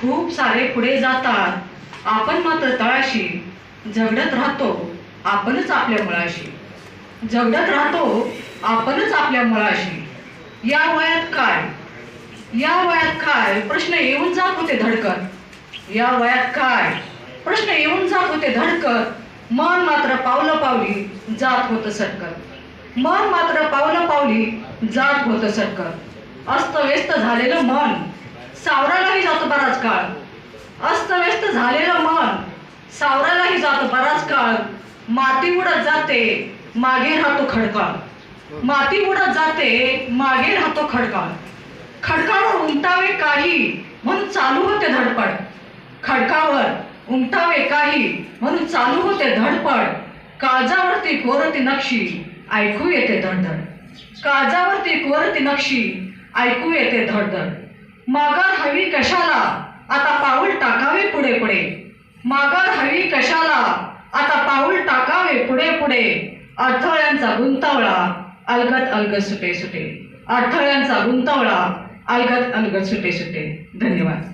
खूप सारे पुढे जातात. आपण मात्र तळाशी झगडत राहतो आपणच आपल्या मुळाशी. झगडत राहतो आपणच आपल्या मुळाशी. या वयात काय? या वयात काय? प्रश्न येऊन जात होते धडकत या वयात काय? प्रश्न येऊन जात होते धडकत मन मात्र पावलं पावली जात होतं सरकत मन मात्र पावलं पावली जात होतं अस्त अस्तव्यस्त झालेलं मन सावरायलाही जात बराच काळ. अस्तव्यस्त झालेलं मन सावरायलाही जातं बराच काळ. माती उडत जाते मागे राहतो खडकाळ. माती उडत जाते मागे राहतो खडकाळ. खडकावर उमटावे काही म्हणून चालू होते धडपड. खडकावर उमटावे काही म्हणून चालू होते धडपड. काळजावरती कोरती नक्षी ऐकू येते धडधड. काळजावरती कोरती नक्षी ऐकू येते धडधड. माघार हवी कशाला? आता पाऊल टाकावे पुढे पुढे. माघार हवी कशाला? आता पाऊल टाकावे पुढे पुढे. अडथळ्यांचा गुंतवळा अलगत अलगत सुटे सुटे. अडथळ्यांचा गुंतवळा अलगत अलगत सुटे सुटे. धन्यवाद.